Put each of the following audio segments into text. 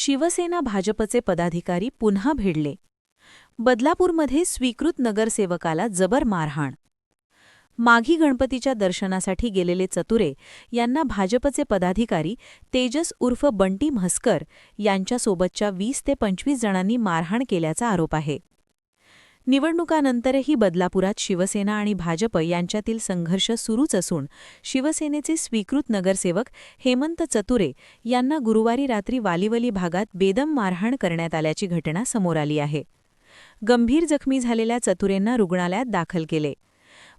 शिवसेना भाजपचे पदाधिकारी पुन्हा भिडले. बदलापूरमध्ये स्वीकृत नगरसेवकाला जबर मारहाण. माघी गणपतीच्या दर्शनासाठी गेलेले चतुरे यांना भाजपचे पदाधिकारी तेजस उर्फ बंटी म्हस्कर यांच्यासोबतच्या वीस ते पंचवीस जणांनी मारहाण केल्याचा आरोप आहे. निवडणुकानंतरही बदलापुरात शिवसेना आणि भाजप यांच्यातील संघर्ष सुरूच असून शिवसेनेचे स्वीकृत नगरसेवक हेमंत चतुरे यांना गुरुवारी रात्री वालिवली भागात बेदम मारहाण करण्यात आल्याची घटना समोर आली आहे. गंभीर जखमी झालेल्या चतुरेंना रुग्णालयात दाखल केले.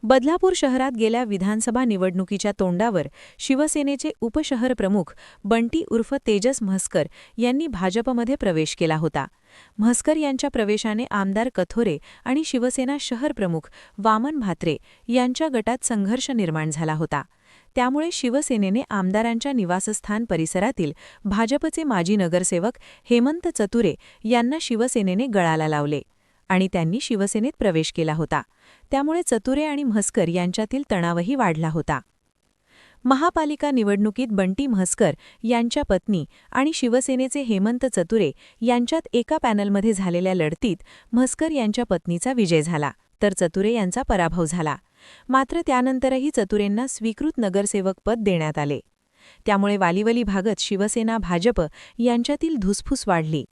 बदलापूर शहरात गेल्या विधानसभा निवडणुकीच्या तोंडावर शिवसेनेचे उपशहर प्रमुख बंटी उर्फ तेजस म्हस्कर यांनी भाजपमध्ये प्रवेश केला होता. म्हस्कर यांच्या प्रवेशाने आमदार कथोरे आणि शिवसेना शहर प्रमुख वामन भात्रे यांच्या गटात संघर्ष निर्माण झाला होता. त्यामुळे शिवसेनेने आमदारांच्या निवासस्थान परिसरातील भाजपचे माजी नगरसेवक हेमंत चतुरे यांना शिवसेनेने गळाला लावले. आणि त्यांनी शिवसेनेत प्रवेश केला होता. त्यामुळे चतुरे आणि म्हस्कर यांच्यातील तणावही वाढला होता. महापालिका निवडणुकीत बंटी म्हस्कर यांच्या पत्नी आणि शिवसेनेचे हेमंत चतुरे यांच्यात एका पॅनलमध्ये झालेल्या लढतीत म्हस्कर यांच्या पत्नीचा विजय झाला तर चतुरे यांचा पराभव झाला. मात्र त्यानंतरही चतुरेंना स्वीकृत नगरसेवक पद देण्यात आले. त्यामुळे वालिवली भागत शिवसेना भाजप यांच्यातील धुसफूस वाढली.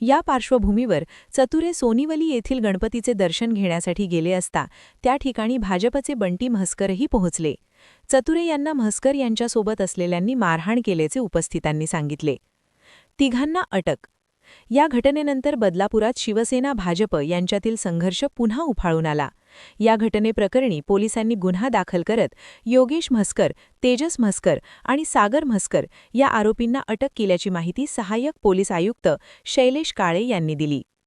या पार्श्वभूमीवर चतुरे सोनिवली येथील गणपतीचे दर्शन घेण्यासाठी गेले असता त्या ठिकाणी भाजपचे बंटी म्हस्करही पोहोचले. चतुरे यांना म्हस्कर यांच्यासोबत असलेल्यांनी मारहाण केल्याचे उपस्थितांनी सांगितले. तिघांना अटक. या घटनेनंतर बदलापुरात शिवसेना भाजप यांच्यातील संघर्ष पुन्हा उफाळून आला. या घटनेप्रकरणी पोलिसांनी गुन्हा दाखल करत योगेश म्हस्कर तेजस म्हस्कर आणि सागर म्हस्कर या आरोपींना अटक केल्याची माहिती सहाय्यक पोलीस आयुक्त शैलेश काळे यांनी दिली.